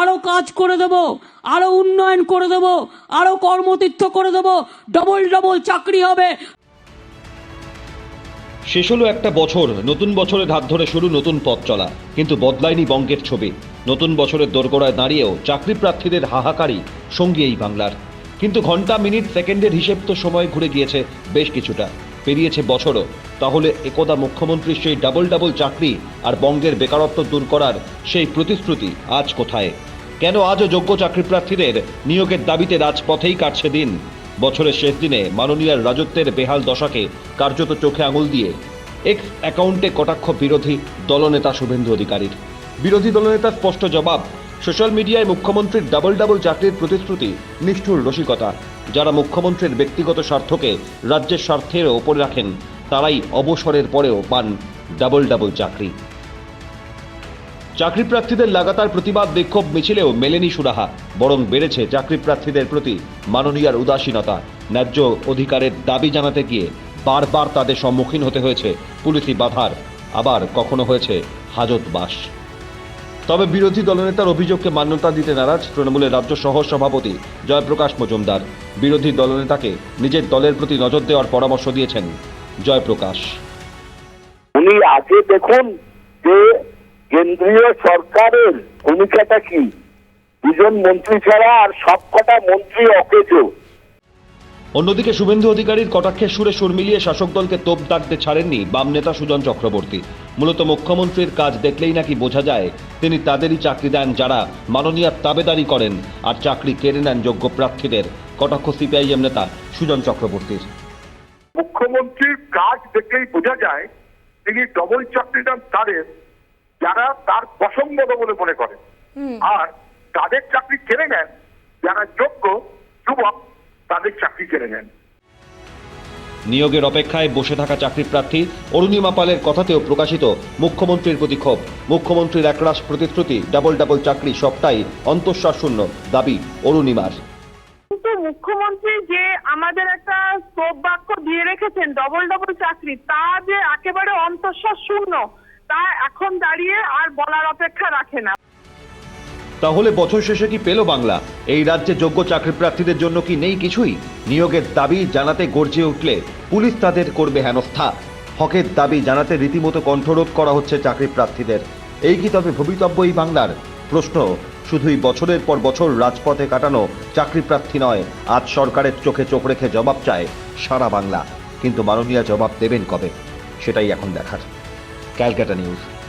আরও কাজ করে দেব, আরও উন্নয়ন করে দেব, আরও কর্মতীর্থ করে দেব, ডবল ডবল চাকরি হবে। শেষ হলো একটা বছর, নতুন বছরের হাত ধরে শুরু নতুন পথ চলা, কিন্তু বদলায়নি বঙ্গের ছবি। নতুন বছরের দোরগোড়ায় দাঁড়িয়েও চাকরি প্রার্থীদের হাহাকারই সঙ্গী এই বাংলার। কিন্তু ঘণ্টা, মিনিট, সেকেন্ডের হিসেব তো সময় ঘুরে গিয়েছে বেশ কিছুটা। পেরিয়েছে বছরও। তাহলে একদা মুখ্যমন্ত্রীর সেই ডাবল ডাবল চাকরি আর বঙ্গের বেকারত্ব দূর করার সেই প্রতিশ্রুতি আজ কোথায়? কেন আজও যোগ্য চাকরি প্রার্থীদের নিয়োগের দাবিতে রাজপথেই কাটছে দিন? বছরের শেষ দিনে মাননীয়ার রাজত্বের বেহাল দশাকে কার্যত চোখে আঙুল দিয়ে এক্স অ্যাকাউন্টে কটাক্ষ বিরোধী দলনেতা শুভেন্দু অধিকারীর। বিরোধী দলনেতার স্পষ্ট জবাব, সোশ্যাল মিডিয়ায় মুখ্যমন্ত্রীর ডাবল ডাবল চাকরির প্রতিশ্রুতি নিষ্ঠুর রসিকতা। যারা মুখ্যমন্ত্রীর ব্যক্তিগত স্বার্থকে রাজ্যের স্বার্থের ওপরে রাখেন, তারাই অবসরের পরেও পান ডাবল ডাবল চাকরি। চাকরি প্রার্থীদের লাগাতার প্রতিবাদ বিক্ষোভ মিছিলেও মেলেনি সুরাহা, বরং বেড়েছে চাকরি প্রার্থীদের প্রতি মাননীয়ার উদাসীনতা। ন্যায্য অধিকারের দাবি জানাতে গিয়ে বারবার তাদের সম্মুখীন হতে হয়েছে পুলিশি বাধার। আবার কখনো হয়েছে হাজতবাস তবে বিরোধী দলনেতার অভিযোগকে মান্যতা দিতে নারাজ তৃণমূলের রাজ্য সহ সভাপতি জয়প্রকাশ মজুমদার। বিরোধী দলনেতাকে নিজের দলের প্রতি নজর দেওয়ার পরামর্শ দিয়েছেন জয়প্রকাশ। উনি আগে দেখুন যে কেন্দ্রীয় সরকারের ভূমিকাটা কি। দুজন মন্ত্রী ছাড়া আর সবকটা মন্ত্রী অকেজো। অন্যদিকে শুভেন্দু অধিকারীর কটাক্ষের সুরে সুর মিলিয়ে শাসক দলকে তোপ দাগতে ছাড়েননি বাম নেতা সুজন চক্রবর্তী। মূলত মুখ্যমন্ত্রীর কাজ দেখলেই নাকি বোঝা যায় তিনি তাদেরই চাকরি দেন যারা মাননীয়ার তাবেদারি করেন আর চাকরি কেড়ে নেন যোগ্য প্রার্থীদের। কটাক্ষ সিপিআইএম নেতা সুজন চক্রবর্তীর। মুখ্যমন্ত্রীর কাজ দেখলেই বোঝা যায় তিনি ডবল চাকরি দেন তাদের যারা তার পছন্দ বলে মনে করেন। আর তাদের চাকরি কেড়ে নেন যারা যোগ্য যুবক তাদের চাকরি কেড়ে নেন। নিয়োগের অপেক্ষায় বসে থাকা চাকরি প্রার্থী অরুণিমা পালের কথাতেও প্রকাশিত মুখ্যমন্ত্রীর প্রতি ক্ষোভ মুখ্যমন্ত্রীর একরাশ প্রতিশ্রুতি, ডাবল ডাবল চাকরি সবটাই অন্তঃশ্বাস শূন্য দাবি অরুণিমার। মুখ্যমন্ত্রী যে আমাদের একটা স্তব বাক্য দিয়ে রেখেছেন ডবল ডবল চাকরি, তা যে একেবারে অন্তঃশ্বাস শূন্য তা এখন দাঁড়িয়ে আর বলার অপেক্ষা রাখে না। তাহলে বছর শেষে কি পেল বাংলা? এই রাজ্যে যোগ্য চাকরি প্রার্থীদের জন্য কি নেই কিছুই? নিয়োগের দাবি জানাতে গর্জে উঠলে পুলিশ তাদের করবে হেনস্থা। হকের দাবি জানাতে রীতিমতো কণ্ঠরোধ করা হচ্ছে চাকরি প্রার্থীদের। এই কি তবে ভবিতব্য এই বাংলার? প্রশ্ন, শুধুই বছরের পর বছর রাজপথে কাটানো চাকরি প্রার্থী নয়, আজ সরকারের চোখে চোখ রেখে জবাব চায় সারা বাংলা। কিন্তু মাননীয় জবাব দেবেন কবে? সেটাই এখন দেখার। ক্যালকাটা নিউজ।